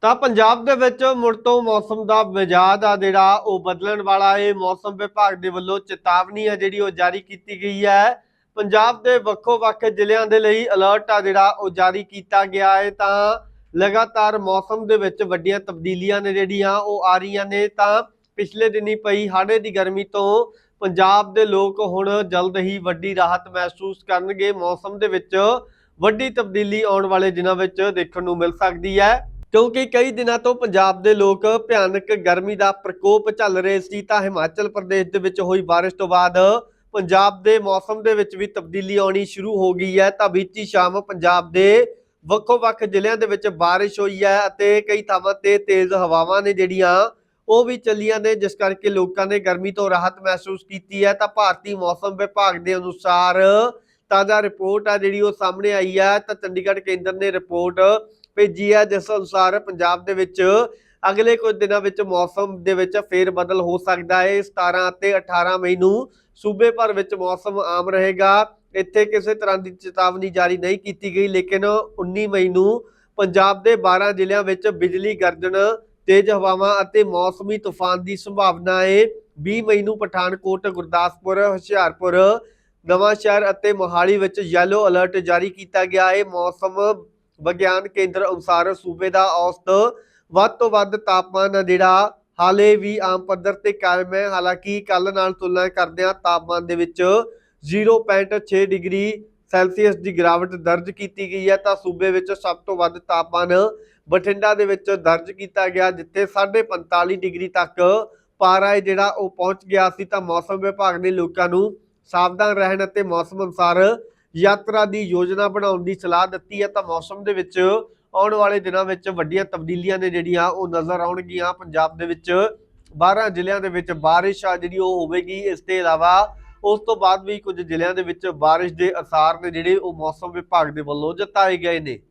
ਤਾਂ ਪੰਜਾਬ ਦੇ ਵਿੱਚ ਮੁੜ ਤੋਂ ਮੌਸਮ ਦਾ ਮਿਜਾਜ ਆ ਜਿਹੜਾ, ਉਹ ਬਦਲਣ ਵਾਲਾ ਹੈ ਮੌਸਮ ਵਿਭਾਗ ਦੇ ਵੱਲੋਂ ਚੇਤਾਵਨੀ ਆ ਜਿਹੜੀ ਉਹ ਜਾਰੀ ਕੀਤੀ ਗਈ ਹੈ। ਪੰਜਾਬ ਦੇ ਵੱਖੋ-ਵੱਖ ਜ਼ਿਲ੍ਹਿਆਂ ਦੇ ਲਈ ਅਲਰਟ ਆ ਜਿਹੜਾ, ਉਹ ਜਾਰੀ ਕੀਤਾ ਗਿਆ ਹੈ। ਤਾਂ ਲਗਾਤਾਰ ਮੌਸਮ ਦੇ ਵਿੱਚ ਵੱਡੀਆਂ ਤਬਦੀਲੀਆਂ ਨੇ ਜਿਹੜੀਆਂ, ਉਹ ਆ ਰਹੀਆਂ ਨੇ। ਤਾਂ ਪਿਛਲੇ ਦਿਨੀ ਪਈ ਹਾੜੇ ਦੀ ਗਰਮੀ ਤੋਂ ਪੰਜਾਬ ਦੇ ਲੋਕ ਹੁਣ ਜਲਦ ਹੀ ਵੱਡੀ ਰਾਹਤ ਮਹਿਸੂਸ ਕਰਨਗੇ। ਮੌਸਮ ਦੇ ਵਿੱਚ ਵੱਡੀ ਤਬਦੀਲੀ ਆਉਣ ਵਾਲੇ ਦਿਨਾਂ ਵਿੱਚ ਦੇਖਣ ਨੂੰ ਮਿਲ ਸਕਦੀ ਹੈ। ਕਿਉਂਕਿ ਕਈ ਦਿਨਾਂ ਤੋਂ ਪੰਜਾਬ ਦੇ ਲੋਕ ਭਿਆਨਕ ਗਰਮੀ ਦਾ ਪ੍ਰਕੋਪ ਝੱਲ ਰਹੇ ਸੀ, ਤਾਂ ਹਿਮਾਚਲ ਪ੍ਰਦੇਸ਼ ਦੇ ਵਿੱਚ ਹੋਈ ਬਾਰਿਸ਼ ਤੋਂ ਬਾਅਦ ਪੰਜਾਬ ਦੇ ਮੌਸਮ ਦੇ ਵਿੱਚ ਵੀ ਤਬਦੀਲੀ ਆਉਣੀ ਸ਼ੁਰੂ ਹੋ ਗਈ ਹੈ। ਤਾਂ ਬੀਤੀ ਸ਼ਾਮ ਪੰਜਾਬ ਦੇ ਵੱਖੋ-ਵੱਖ ਜ਼ਿਲ੍ਹਿਆਂ ਦੇ ਵਿੱਚ ਬਾਰਿਸ਼ ਹੋਈ ਹੈ ਅਤੇ ਕਈ ਥਾਵਾਂ ਤੇ ਤੇਜ਼ ਹਵਾਵਾਂ ਨੇ ਜਿਹੜੀਆਂ ਉਹ ਵੀ ਚੱਲੀਆਂ ਨੇ, ਜਿਸ ਕਰਕੇ ਲੋਕਾਂ ਨੇ ਗਰਮੀ ਤੋਂ ਰਾਹਤ ਮਹਿਸੂਸ ਕੀਤੀ ਹੈ। ਤਾਂ ਭਾਰਤੀ ਮੌਸਮ ਵਿਭਾਗ ਦੇ ਅਨੁਸਾਰ ਤਾਜ਼ਾ ਰਿਪੋਰਟ ਆ ਜਿਹੜੀ ਉਹ ਸਾਹਮਣੇ ਆਈ ਹੈ। ਤਾਂ ਚੰਡੀਗੜ੍ਹ ਕੇਂਦਰ ਨੇ ਰਿਪੋਰਟ ਭੇਜੀ ਹੈ ਜਿਸ ਅਨੁਸਾਰ ਪੰਜਾਬ ਦੇ ਵਿੱਚ ਅਗਲੇ ਕੁਝ ਦਿਨਾਂ ਵਿੱਚ ਮੌਸਮ ਦੇ ਵਿੱਚ ਫੇਰ ਬਦਲ ਹੋ ਸਕਦਾ ਹੈ 17 ਅਤੇ 18 ਮਈ ਨੂੰ ਸੂਬੇ ਭਰ ਵਿੱਚ ਮੌਸਮ ਆਮ ਰਹੇਗਾ। ਇੱਥੇ ਕਿਸੇ ਤਰ੍ਹਾਂ ਦੀ ਚੇਤਾਵਨੀ ਜਾਰੀ ਨਹੀਂ ਕੀਤੀ ਗਈ, ਲੇਕਿਨ 19 ਮਈ ਨੂੰ ਪੰਜਾਬ ਦੇ 12 ਜ਼ਿਲ੍ਹਿਆਂ ਵਿੱਚ ਬਿਜਲੀ ਗਰਜਣ, ਤੇਜ਼ ਹਵਾਵਾਂ ਅਤੇ ਮੌਸਮੀ ਤੂਫਾਨ ਦੀ ਸੰਭਾਵਨਾ ਹੈ 20 ਮਈ ਨੂੰ ਪਠਾਨਕੋਟ, ਗੁਰਦਾਸਪੁਰ, ਹੁਸ਼ਿਆਰਪੁਰ ਨਵਾਂ ਸ਼ਹਿਰ ਅਤੇ ਮੋਹਾਲੀ ਵਿੱਚ ਯੈਲੋ ਅਲਰਟ ਜਾਰੀ ਕੀਤਾ ਗਿਆ ਹੈ ਮੌਸਮ ਵਿਗਿਆਨ ਕੇਂਦਰ ਅਨੁਸਾਰ ਸੂਬੇ ਦਾ ਔਸਤ ਵੱਧ ਤੋਂ ਵੱਧ ਤਾਪਮਾਨ ਜਿਹੜਾ ਹਾਲੇ ਵੀ ਆਮ ਪੱਧਰ ਤੇ ਕਾਇਮ ਹੈ। ਹਾਲਾਂਕਿ ਕੱਲ ਨਾਲ ਤੁਲਨਾ ਕਰਦਿਆਂ ਤਾਪਮਾਨ ਦੇ ਵਿੱਚ 0.6 ਡਿਗਰੀ ਸੈਲਸੀਅਸ ਦੀ ਗਿਰਾਵਟ ਦਰਜ ਕੀਤੀ ਗਈ ਹੈ ਤਾਂ ਸੂਬੇ ਵਿੱਚ ਸਭ ਤੋਂ ਵੱਧ ਤਾਪਮਾਨ ਬਠਿੰਡਾ ਦੇ ਵਿੱਚ ਦਰਜ ਕੀਤਾ ਗਿਆ, ਜਿੱਥੇ 45 ਡਿਗਰੀ ਤੱਕ ਪਾਰਾ ਹੈ ਜਿਹੜਾ ਉਹ ਪਹੁੰਚ ਗਿਆ ਸੀ। ਤਾਂ ਮੌਸਮ ਵਿਭਾਗ ਨੇ ਲੋਕਾਂ ਨੂੰ ਸਾਵਧਾਨ ਰਹਿਣ ਅਤੇ ਮੌਸਮ ਅਨੁਸਾਰ ਯਾਤਰਾ ਦੀ ਯੋਜਨਾ ਬਣਾਉਣ ਦੀ ਸਲਾਹ ਦਿੱਤੀ ਹੈ ਤਾਂ ਮੌਸਮ ਦੇ ਵਿੱਚ ਆਉਣ ਵਾਲੇ ਦਿਨਾਂ ਵਿੱਚ ਵੱਡੀਆਂ ਤਬਦੀਲੀਆਂ ਨੇ ਜਿਹੜੀਆਂ ਉਹ ਨਜ਼ਰ ਆਉਣਗੀਆਂ। ਪੰਜਾਬ ਦੇ ਵਿੱਚ 12 ਜ਼ਿਲ੍ਹਿਆਂ ਦੇ ਵਿੱਚ ਬਾਰਿਸ਼ ਆ ਜਿਹੜੀ ਉਹ ਹੋਵੇਗੀ। ਇਸ ਤੋਂ ਇਲਾਵਾ ਉਸ ਤੋਂ ਬਾਅਦ ਵੀ ਕੁਝ ਜ਼ਿਲ੍ਹਿਆਂ ਦੇ ਵਿੱਚ ਬਾਰਿਸ਼ ਦੇ ਅਸਾਰ ਨੇ ਜਿਹੜੇ ਉਹ ਮੌਸਮ ਵਿਭਾਗ ਦੇ ਵੱਲੋਂ ਜਤਾਏ ਗਏ ਨੇ।